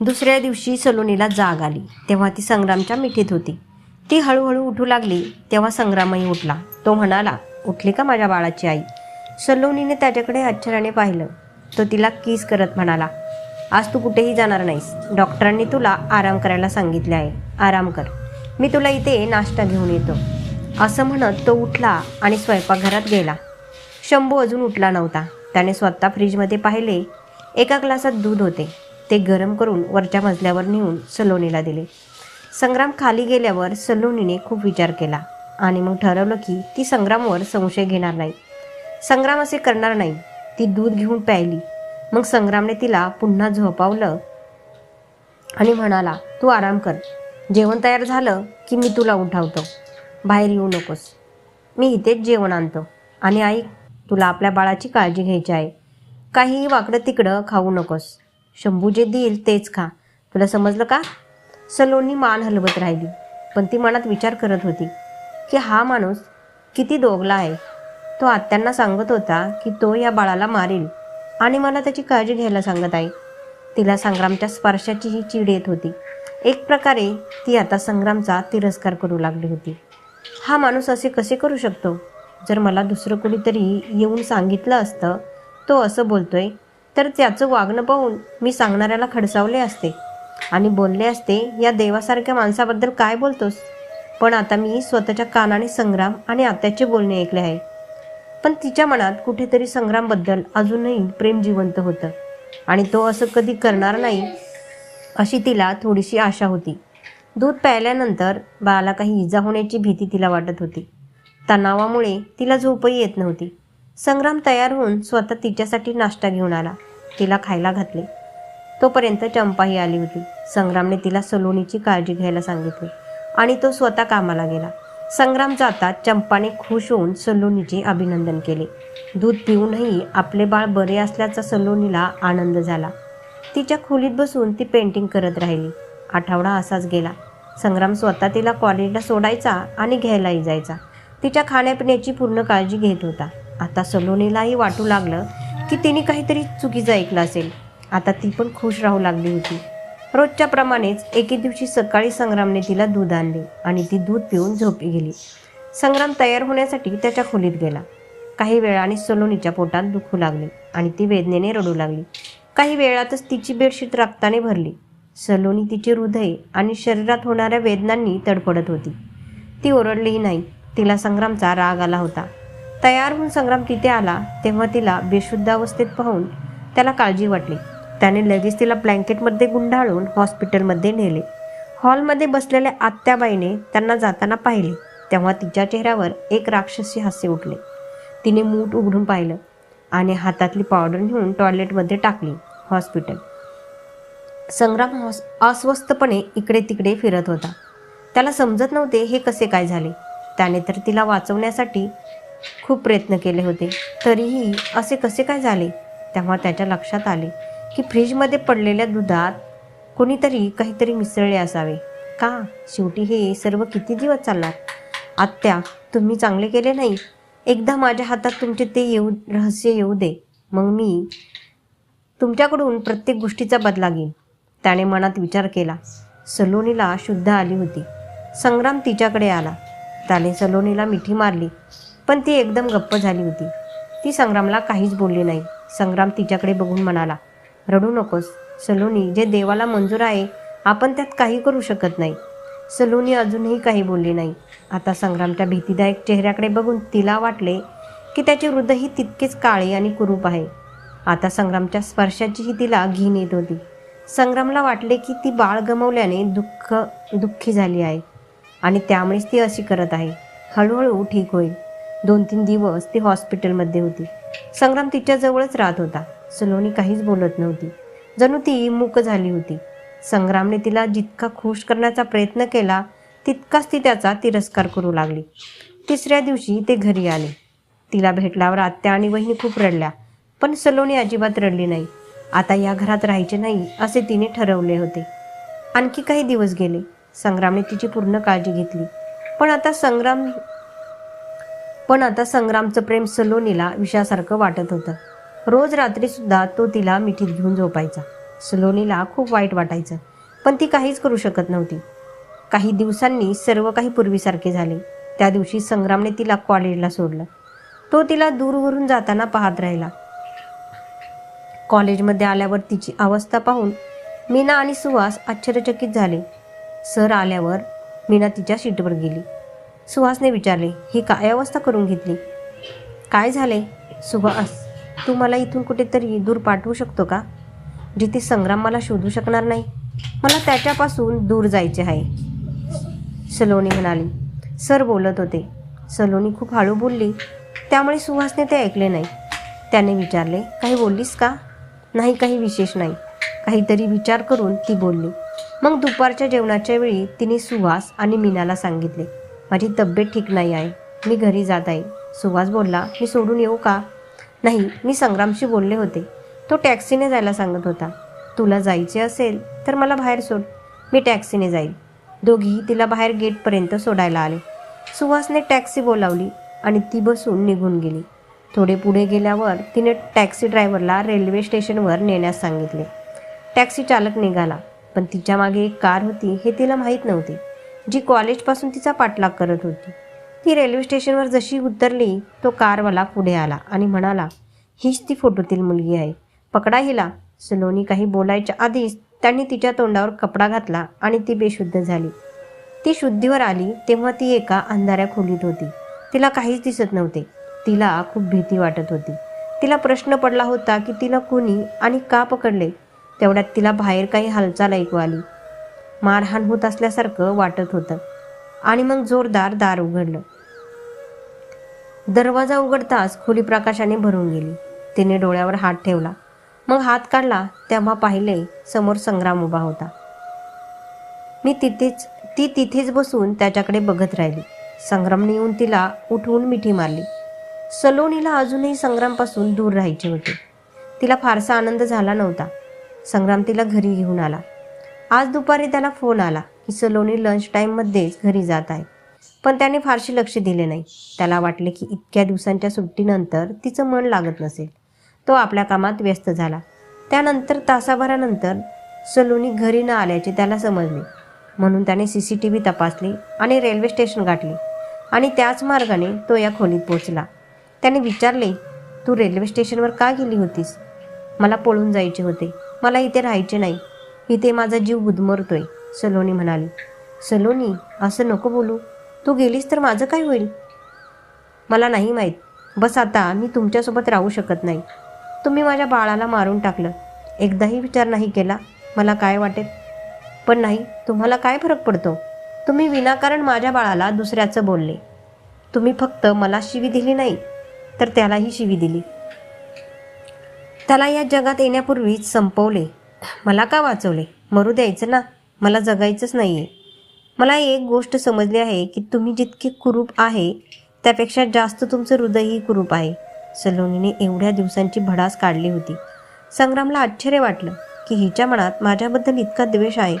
दुसऱ्या दिवशी सलोनीला जाग आली. तेव्हा ती संग्रामच्या मिठीत होती. ती हळूहळू उठू लागली. तेव्हा संग्रामही उठला. तो म्हणाला उठली का माझ्या बाळाची आई? सलोनीने त्याच्याकडे आश्चर्याने पाहिलं. तो तिला किस करत म्हणाला आज तू कुठेही जाणार नाहीस. डॉक्टरांनी तुला आराम करायला सांगितले आहे. आराम कर. मी तुला इथे नाश्ता घेऊन येतो. असं म्हणत तो उठला आणि स्वयंपाकघरात गेला. शंभू अजून उठला नव्हता. त्याने स्वतः फ्रीजमध्ये पाहिले. एका ग्लासात दूध होते. ते गरम करून वरच्या मजल्यावर नेऊन सलोनीला दिले. संग्राम खाली गेल्यावर सलोनीने खूप विचार केला आणि मग ठरवलं की ती संग्रामवर संशय घेणार नाही. संग्राम असे करणार नाही. ती दूध घेऊन प्यायली. मग संग्रामने तिला पुन्हा झोपावलं आणि म्हणाला तू आराम कर. जेवण तयार झालं की मी तुला उठावतो. बाहेर येऊ नकोस. मी इथेच जेवण आणतो. आणि आई तुला आपल्या बाळाची काळजी घ्यायची आहे. काहीही वाकडं तिकडं खाऊ नकोस. शंभू जे देईल तेच खा. तुला समजलं का? सलोनी मान हलवत राहिली. पण ती मनात विचार करत होती की हा माणूस किती दोगला आहे. तो आत्यांना सांगत होता की तो या बाळाला मारेल. आणि मला त्याची काळजी घ्यायला सांगत आहे. तिला संग्रामच्या स्पर्शाचीही चीड येत होती. एक प्रकारे ती आता संग्रामचा तिरस्कार करू लागली होती. हा माणूस असे कसे करू शकतो? जर मला दुसरं कोणीतरी येऊन सांगितलं असतं तो असं बोलतोय तर त्याचं वागणं पाहून मी सांगणाऱ्याला खडसावले असते. आणि बोलले असते या देवासारख्या माणसाबद्दल काय बोलतोस? पण आता मी स्वतःच्या कानाने संग्राम आणि आत्याचे बोलणे ऐकले आहे. पण तिच्या मनात कुठेतरी संग्रामबद्दल अजूनही प्रेम जिवंत होतं. आणि तो असं कधी करणार नाही अशी तिला थोडीशी आशा होती. दूध प्यायल्यानंतर बाळाला काही इजा होण्याची भीती तिला वाटत होती. तणावामुळे तिला झोपही येत नव्हती. संग्राम तयार होऊन स्वतः तिच्यासाठी नाश्ता घेऊन आला. तिला खायला घातले. तोपर्यंत चंपाही आली होती. संग्रामने तिला सलोनीची काळजी घ्यायला सांगितली आणि तो स्वतः कामाला गेला. संग्राम जाता चंपाने खुश होऊन सलोनीचे अभिनंदन केले. दूध पिऊनही आपले बाळ बरे असल्याचा सलोनीला आनंद झाला. तिच्या खोलीत बसून ती पेंटिंग करत राहिली. आठवडा असाच गेला. संग्राम स्वतः तिला कॉलेजला सोडायचा आणि घ्यायलाही जायचा. तिच्या खाण्यापिण्याची पूर्ण काळजी घेत होता. आता सलोनीलाही वाटू लागलं की तिने काहीतरी चुकीचं ऐकलं असेल. आता ती पण खुश राहू लागली होती. रोजच्या प्रमाणेच एके दिवशी सकाळी संग्रामने तिला दूध आणले आणि ती दूध पिऊन झोपी गेली. संग्राम तयार होण्यासाठी त्याच्या खोलीत गेला. काही वेळाने सलोनीच्या पोटात दुखू लागले आणि ती वेदनेने रडू लागली. काही वेळातच तिची बेडशीट रक्ताने भरली. सलोनी तिचे हृदय आणि शरीरात होणाऱ्या वेदनांनी तडफडत होती. ती ओरडलीही नाही. तिला संग्रामचा राग आला होता. तयार होऊन संग्राम तिथे आला तेव्हा तिला बेशुद्ध अवस्थेत पाहून त्याला काळजी वाटली. त्याने लगेच तिला ब्लँकेटमध्ये गुंडाळून हॉस्पिटलमध्ये नेले. हॉलमध्ये बसलेल्या आत्याबाईने त्यांना जाताना पाहिले तेव्हा तिच्या चेहऱ्यावर एक राक्षसी हास्य उठले. तिने मूठ उघडून पाहिलं आणि हातातली पावडर घेऊन टॉयलेटमध्ये टाकली हॉस्पिटल. संग्राम हॉस अस्वस्थपणे इकडे तिकडे फिरत होता. त्याला समजत नव्हते हे कसे काय झाले. त्याने तर तिला वाचवण्यासाठी खूप प्रयत्न केले होते. तरीही असे कसे काय झाले? तेव्हा त्याच्या लक्षात आले की फ्रीजमध्ये पडलेल्या दुधात कोणीतरी काहीतरी मिसळले असावे. का? शेवटी हे सर्व किती दिवस चालणार? आत्या तुम्ही चांगले केले नाही. एकदा माझ्या हातात तुमचे ते येऊ रहस्य येऊ दे. मग मी तुमच्याकडून प्रत्येक गोष्टीचा बदला घेईन. त्याने मनात विचार केला. सलोनीला शुद्ध आली होती. संग्राम तिच्याकडे आला. त्याने सलोनीला मिठी मारली. पण ती एकदम गप्प झाली होती. ती संग्रामला काहीच बोलली नाही. संग्राम तिच्याकडे बघून म्हणाला रडू नकोस. सलोनी जे देवाला मंजूर आहे आपण त्यात काही करू शकत नाही. सलोनी अजूनही काही बोलली नाही. आता संग्रामच्या भीतीदायक चेहऱ्याकडे बघून तिला वाटले की त्याचे हृदयही तितकेच काळे आणि कुरूप आहे. आता संग्रामच्या स्पर्शाचीही तिला घीन येत होती. संग्रामला वाटले की ती बाळ गमवल्याने दुःख दुःखी झाली आहे आणि त्यामुळेच ती अशी करत आहे. हळूहळू ठीक होईल. दोन तीन दिवस ती हॉस्पिटलमध्ये होती. संग्राम तिच्याजवळच राहत होता. सलोनी काहीच बोलत नव्हती. जणू ती मूक झाली होती. संग्रामने तिला जितका खुश करण्याचा प्रयत्न केला तितकाच ती त्याचा तिरस्कार करू लागली. तिसऱ्या दिवशी ते घरी आले. तिला भेटल्यावर आत्या आणि वहिनी खूप रडल्या पण सलोनी अजिबात रडली नाही. आता या घरात राहायचे नाही असे तिने ठरवले होते. आणखी काही दिवस गेले. संग्रामने तिची पूर्ण काळजी घेतली. पण आता संग्राम पण आता संग्रामचं प्रेम सलोनीला विषासारखं वाटत होतं. रोज रात्रीसुद्धा तो तिला मिठीत घेऊन झोपायचा. सलोनीला खूप वाईट वाटायचं पण ती काहीच करू शकत नव्हती. काही दिवसांनी सर्व काही पूर्वीसारखे झाले. त्या दिवशी संग्रामने तिला कॉलेजला सोडलं. तो तिला दूरवरून जाताना पाहत राहिला. कॉलेजमध्ये आल्यावर तिची अवस्था पाहून मीना आणि सुहास आश्चर्यचकित झाले. सर आल्यावर मीना तिच्या सीटवर गेली. सुहासने विचारले ही काय अवस्था करून घेतली? काय झाले? सुहास तू मला इथून कुठेतरी दूर पाठवू शकतो का? जिथे संग्राम मला शोधू शकणार नाही. मला त्याच्यापासून दूर जायचे आहे. सलोनी म्हणाली. सर बोलत होते. सलोनी खूप हळू बोलली. त्यामुळे सुहासने ते ऐकले नाही. त्याने विचारले काही बोललीस का? नाही काही विशेष नाही. काहीतरी विचार करून ती बोलली. मग दुपारच्या जेवणाच्या वेळी तिने सुहास आणि मीनाला सांगितले माझी तब्येत ठीक नाही आहे. मी घरी जात आहे. सुहास बोलला मी सोडून येऊ का? नाही मी संग्रामशी बोलले होते. तो टॅक्सीने जायला सांगत होता. तुला जायचे असेल तर मला बाहेर सोड. मी टॅक्सीने जाईल. दोघीही तिला बाहेर गेटपर्यंत सोडायला आले. सुहासने टॅक्सी बोलावली आणि ती बसून निघून गेली. थोडे पुढे गेल्यावर तिने टॅक्सी ड्रायव्हरला रेल्वे स्टेशनवर नेण्यास सांगितले. टॅक्सी चालक निघाला पण तिच्यामागे एक कार होती हे तिला माहीत नव्हते. जी कॉलेजपासून तिचा पाठलाग करत होती. ती रेल्वे स्टेशनवर जशी उतरली तो कारवाला पुढे आला आणि म्हणाला हीच ती फोटोतील मुलगी आहे. पकडा हिला. सलोनी काही बोलायच्या आधीच त्यांनी तिच्या तोंडावर कपडा घातला आणि ती बेशुद्ध झाली. ती शुद्धीवर आली तेव्हा ती एका अंधाऱ्या खोलीत होती. तिला काहीच दिसत नव्हते. तिला खूप भीती वाटत होती. तिला प्रश्न पडला होता की तिला कोणी आणि का पकडले? तेवढ्यात तिला बाहेर काही हालचाल ऐकू आली. मारहाण होत असल्यासारखं वाटत होतं. आणि मग जोरदार दार उघडलं. दरवाजा उघडताच खोली प्रकाशाने भरून गेली. तिने डोळ्यावर हात ठेवला. मग हात काढला तेव्हा पाहिले समोर संग्राम उभा होता. मी तिथेच ती तिथेच बसून त्याच्याकडे बघत राहिली. संग्रामने येऊन तिला उठवून मिठी मारली. सलोनीला अजूनही संग्रामपासून दूर राहायचे होते. तिला फारसा आनंद झाला नव्हता. संग्राम तिला घरी घेऊन आला. आज दुपारी त्याला फोन आला की सलोनी लंच टाईममध्येच घरी जात आहे. पण त्याने फारसे लक्ष दिले नाही. त्याला वाटले की इतक्या दिवसांच्या सुट्टीनंतर तिचं मन लागत नसेल. तो आपल्या कामात व्यस्त झाला. त्यानंतर तासाभरानंतर सलोनी घरी न आल्याचे त्याला समजले. म्हणून त्याने सी सी टी व्ही तपासली आणि रेल्वे स्टेशन गाठले आणि त्याच मार्गाने तो या खोलीत पोचला त्याने विचारले तू रेल्वे स्टेशनवर का गेली होतीस? मला पळून जायचे होते. मला इथे राहायचे नाही. इथे माझा जीव गुदमरतोय सलोनी म्हणाली. सलोनी असं नको बोलू. तू गेलीस तर माझं काय होईल? मला नाही माहीत. बस आता मी तुमच्यासोबत राहू शकत नाही. तुम्ही माझ्या बाळाला मारून टाकलं. एकदाही विचार नाही केला मला काय वाटेल? पण नाही तुम्हाला काय फरक पडतो? तुम्ही विनाकारण माझ्या बाळाला दुसऱ्याचं बोलले. तुम्ही फक्त मला शिवी दिली नाही तर त्यालाही शिवी दिली. त्याला या जगात येण्यापूर्वीच संपवले. मला का वाचवले? मरू द्यायचं ना? मला जगायचंच नाही आहे मला एक गोष्ट समजली आहे की तुम्ही जितके कुरूप आहे त्यापेक्षा जास्त तुमचं हृदयही कुरूप आहे. सलोनीने एवढ्या दिवसांची भडास काढली होती. संग्रामला आश्चर्य वाटलं की हिच्या मनात माझ्याबद्दल इतका द्वेष आहे.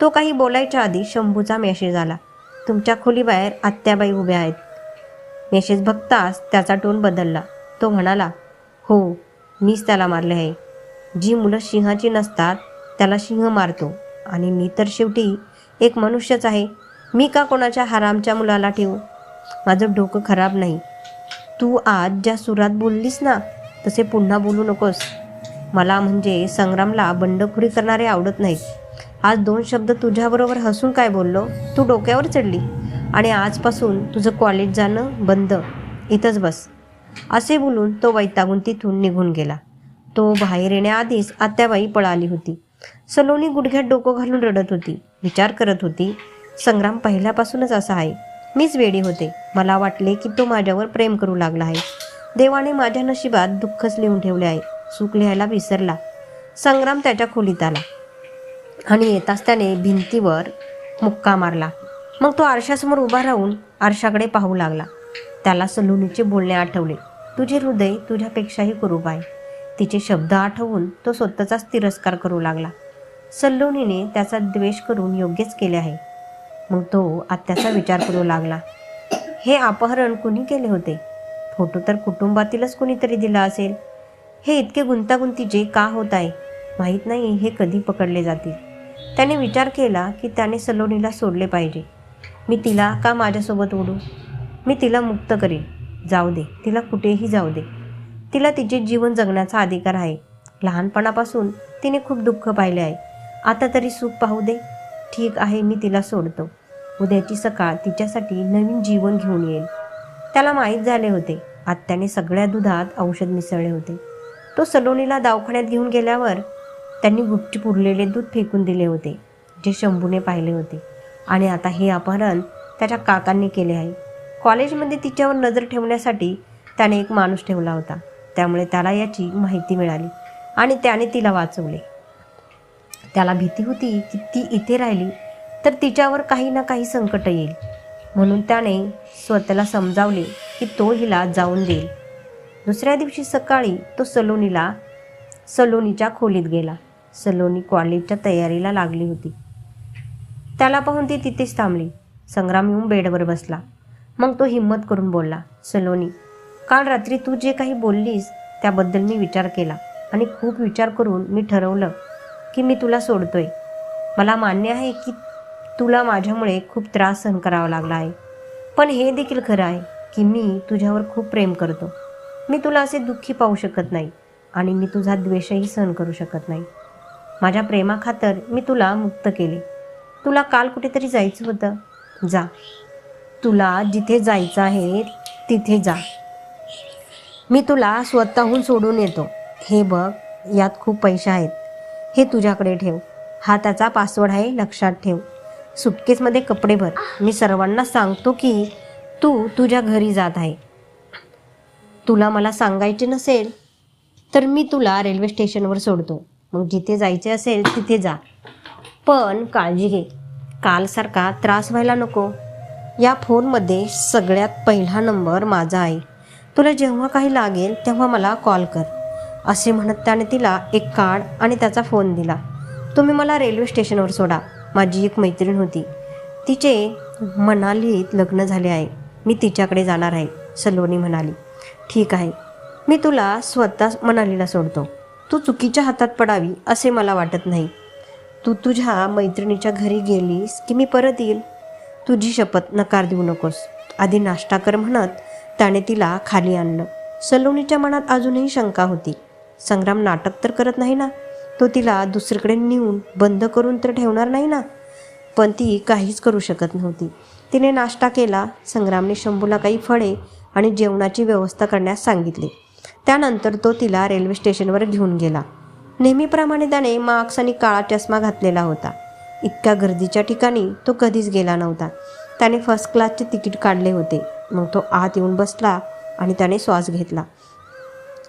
तो काही बोलायच्या आधी शंभूचा मेसेज आला. तुमच्या खोलीबाहेर आत्याबाई उभ्या आहेत. मेसेज बघताच त्याचा टोन बदलला. तो म्हणाला हो मीच त्याला मारले आहे. जी मुलं सिंहाची नसतात त्याला सिंह मारतो. आणि मी तर शेवटी एक मनुष्यच आहे. मी का कोणाच्या हरामच्या मुलाला ठेवू? माझं डोकं खराब नाही. तू आज ज्या सुरात बोललीस ना तसे पुन्हा बोलू नकोस. मला म्हणजे संग्रामला बंडखोरी करणारे आवडत नाहीत. आज दोन शब्द तुझ्याबरोबर हसून काय बोललो? तू डोक्यावर चढली. आणि आजपासून तुझं कॉलेज जाणं बंद. इथंच बस. असे बोलून तो वैतागून तिथून निघून गेला. तो बाहेर येण्याआधीच आत्याबाई पळाली होती. सलोनी गुडघ्यात डोकं घालून रडत होती. विचार करत होती संग्राम पहिल्यापासूनच असा आहे. मीच वेडी होते. मला वाटले की तो माझ्यावर प्रेम करू लागला आहे. देवाने माझ्या नशिबात दुःखच लिहून ठेवले आहे. सुख लिहायला विसरला. संग्राम त्याच्या खोलीत आला आणि येताच त्याने भिंतीवर मुक्का मारला. मग तो आरशासमोर उभा राहून आरशाकडे पाहू लागला. त्याला सलोनीचे बोलणे आठवले. तुझे हृदय तुझ्यापेक्षाही कुरूप आहे. तिचे शब्द आठवून तो स्वतःचाच तिरस्कार करू लागला. सल्लोनीने त्याचा द्वेष करून योग्यच केले आहे. मग तो आत्याचा विचार करू लागला. हे अपहरण कुणी केले होते? फोटो तर कुटुंबातीलच कुणीतरी दिला असेल. हे इतके गुंतागुंतीचे का होत आहे? माहीत नाही हे कधी पकडले जातील. त्याने विचार केला की त्याने सलोनीला सोडले पाहिजे. मी तिला का माझ्यासोबत ओढू? मी तिला मुक्त करेन. जाऊ दे. तिला कुठेही जाऊ दे. तिला तिचे जीवन जगण्याचा अधिकार आहे. लहानपणापासून तिने खूप दुःख पाहिले आहे. आता तरी सुख पाहू दे. ठीक आहे मी तिला सोडतो. उद्याची सकाळ तिच्यासाठी नवीन जीवन घेऊन येईल. त्याला माहीत झाले होते. आत्याने सगळ्या दुधात औषध मिसळले होते. तो सलोनीला दवाखान्यात घेऊन गेल्यावर त्यांनी गुपचूप उरलेले दूध फेकून दिले होते जे शंभूने पाहिले होते. आणि आता हे अपहरण त्याच्या काकांनी केले आहे. कॉलेजमध्ये तिच्यावर नजर ठेवण्यासाठी त्याने एक माणूस ठेवला होता. त्यामुळे त्याला याची माहिती मिळाली आणि त्याने तिला वाचवले. त्याला भीती होती की ती इथे राहिली तर तिच्यावर काही ना काही संकट येईल. म्हणून त्याने स्वतःला समजावले की तो हिला जाऊन देईल. दुसऱ्या दिवशी सकाळी तो सलोनीला सलोनीच्या खोलीत गेला. सलोनी कॉलेजच्या तयारीला लागली होती. त्याला पाहून ती तिथेच थांबली. संग्राम येऊन बेडवर बसला. मग तो हिंमत करून बोलला सलोनी काल रात्री तू जे काही बोललीस त्याबद्दल मी विचार केला आणि खूप विचार करून मी ठरवलं की मी तुला सोडतोय. मला मान्य आहे की तुला माझ्यामुळे खूप त्रास सहन करावा लागला आहे. पण हे देखील खरं आहे की मी तुझ्यावर खूप प्रेम करतो. मी तुला असे दुःखी पाहू शकत नाही आणि मी तुझा द्वेषही सहन करू शकत नाही. माझ्या प्रेमाखातर मी तुला मुक्त केले. तुला काल कुठेतरी जायचं होतं. जा. तुला जिथे जायचं आहे तिथे जा. मी तुला स्वतःहून सोडून येतो. हे बघ यात खूप पैसे आहेत. हे तुझ्याकडे ठेव. हा त्याचा पासवर्ड आहे लक्षात ठेव. सुटकेसमध्ये कपडे भर. मी सर्वांना सांगतो की तू तुझ्या घरी जात आहे. तुला मला सांगायचे नसेल तर मी तुला रेल्वे स्टेशनवर सोडतो. मग जिथे जायचे असेल तिथे जा. पण काळजी घे. कालसारखा त्रास व्हायला नको. या फोनमध्ये सगळ्यात पहिला नंबर माझा आहे. तुला जेव्हा काही लागेल तेव्हा मला कॉल कर. असे म्हणत त्याने तिला एक कार्ड आणि त्याचा फोन दिला. तुम्ही मला रेल्वे स्टेशनवर सोडा. माझी एक मैत्रीण होती. तिचे मनालीत लग्न झाले आहे. मी तिच्याकडे जाणार आहे सलोनी म्हणाली. ठीक आहे. मी तुला स्वतः मनालीला सोडतो. तू चुकीच्या हातात पडावी असे मला वाटत नाही. तू तुझ्या मैत्रिणीच्या घरी गेलीस की मी परत येईल? तुझी शपथ नकार देऊ नकोस. आधी नाश्ता कर म्हणत त्याने तिला खाली आणलं. सलोनीच्या मनात अजूनही शंका होती. संग्राम नाटक तर करत नाही ना? तो तिला दुसरीकडे नेऊन बंद करून तर ठेवणार नाही ना? पण ती काहीच करू शकत नव्हती. तिने नाश्ता केला संग्रामने शंभूला काही फळे आणि जेवणाची व्यवस्था करण्यास सांगितले. त्यानंतर तो तिला रेल्वे स्टेशनवर घेऊन गेला. नेहमीप्रमाणे त्याने मास्क आणि काळा चष्मा घातलेला होता. इतक्या गर्दीच्या ठिकाणी तो कधीच गेला नव्हता. त्याने फर्स्ट क्लासचे तिकीट काढले होते. मग तो आत येऊन बसला आणि त्याने श्वास घेतला.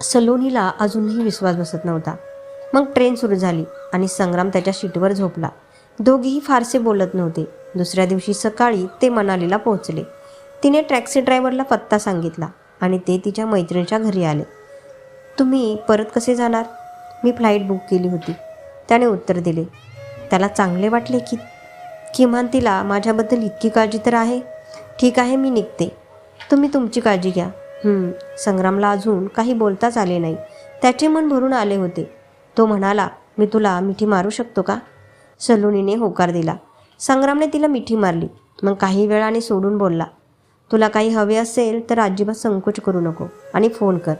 सलोनीला अजूनही विश्वास बसत नव्हता. मग ट्रेन सुरू झाली आणि संग्राम त्याच्या सीटवर झोपला. दोघेही फारसे बोलत नव्हते. दुसऱ्या दिवशी सकाळी ते मनालीला पोहोचले. तिने टॅक्सी ड्रायव्हरला पत्ता सांगितला आणि ते तिच्या मैत्रिणीच्या घरी आले. तुम्ही परत कसे जाणार? मी फ्लाईट बुक केली होती. त्याने उत्तर दिले. त्याला चांगले वाटले की किमान तिला माझ्याबद्दल इतकी काळजी तर आहे. ठीक आहे मी निघते. तुम्ही तुमची काळजी घ्या. संग्रामला अजून काही बोलताच आले नाही. त्याचे मन भरून आले होते. तो म्हणाला मी तुला मिठी मारू शकतो का? सलोनीने होकार दिला. संग्रामने तिला मिठी मारली. मग काही वेळाने सोडून बोलला तुला काही हवे असेल तर अजिबात संकोच करू नको आणि फोन कर.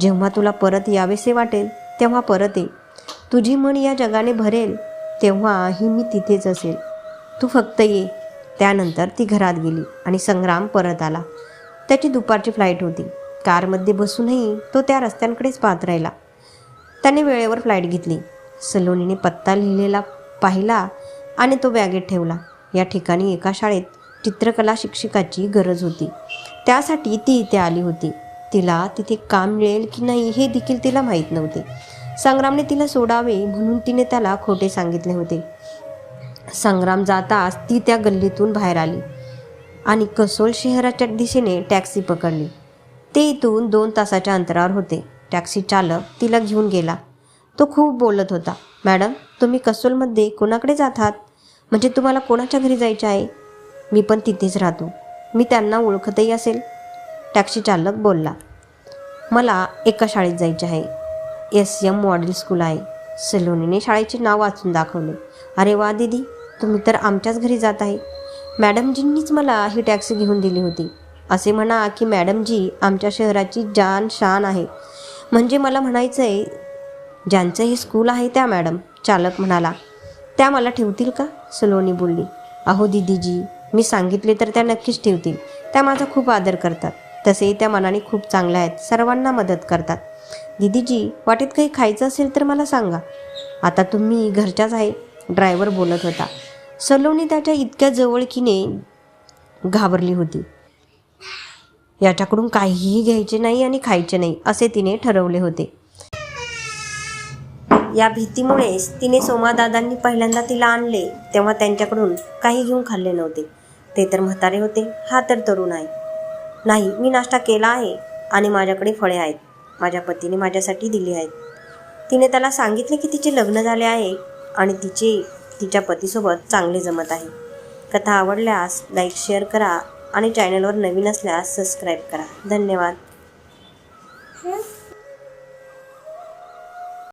जेव्हा तुला परत यावेसे वाटेल तेव्हा परत ये. तुझी मन या जगाने भरेल तेव्हाही मी तिथेच असेल. तू फक्त ये. त्यानंतर ती घरात गेली आणि संग्राम परत आला. त्याची दुपारची फ्लाईट होती. कारमध्ये बसूनही तो त्या रस्त्यांकडेच पाहत राहिला. त्याने वेळेवर फ्लाईट घेतली. सलोनीने पत्ता लिहिलेला पाहिला आणि तो बॅगेत ठेवला. या ठिकाणी एका शाळेत चित्रकला शिक्षिकाची गरज होती. त्यासाठी ती इथे आली होती. तिला तिथे काम मिळेल की नाही हे देखील तिला माहीत नव्हते. संग्रामने तिला सोडावे म्हणून तिने त्याला खोटे सांगितले होते. संग्राम जाताच ती त्या गल्लीतून बाहेर आली. आणि कसोल शहराच्या दिशेने टॅक्सी पकडली. ते इथून दोन तासाच्या अंतरावर होते. टॅक्सी चालक तिला घेऊन गेला. तो खूप बोलत होता मॅडम तुम्ही कसोलमध्ये कोणाकडे जात आहात? म्हणजे तुम्हाला कोणाच्या घरी जायचे आहे? मी पण तिथेच राहतो. मी त्यांना ओळखतही असेल. टॅक्सी चालक बोलला मला एका शाळेत जायचे आहे. एस एम मॉडेल स्कूल आहे. सलोनीने शाळेचे नाव वाचून दाखवले. अरे वा दीदी तुम्ही तर आमच्याच घरी जात आहे. मॅडमजींनीच मला ही टॅक्सी घेऊन दिली होती. असे म्हणा की मॅडमजी आमच्या शहराची जान शान आहे. म्हणजे मला म्हणायचं आहे ज्यांचं हे स्कूल आहे त्या मॅडम चालक म्हणाला त्या मला ठेवतील का? सलोनी बोलली. अहो दिदीजी मी सांगितले तर त्या नक्कीच ठेवतील. त्या माझा खूप आदर करतात. तसेही त्या मनाने खूप चांगल्या आहेत. सर्वांना मदत करतात. दिदीजी वाटेत काही खायचं असेल तर मला सांगा. आता तुम्ही घरच्याच आहे ड्रायव्हर बोलत होता. सलोनी त्याच्या इतक्या जवळकीने घाबरली होती. याच्याकडून काहीही घ्यायचे नाही आणि खायचे नाही असे तिने ठरवले होते. या भीतीमुळेच तिने सोमादादांनी पहिल्यांदा तिला आणले तेव्हा त्यांच्याकडून काही घेऊन खाल्ले नव्हते. ते तर म्हातारे होते हा तर तरुण आहे. नाही मी नाश्ता केला आहे आणि माझ्याकडे फळे आहेत. माझ्या पतीने माझ्यासाठी दिली आहेत. तिने त्याला सांगितले की तिचे लग्न झाले आहे आणि तिचे तिच्या पतीसोबत चांगले जमत आहे. कथा आवडल्यास लाईक शेअर करा आणि चॅनलवर नवीन असल्यास सबस्क्राईब करा. धन्यवाद.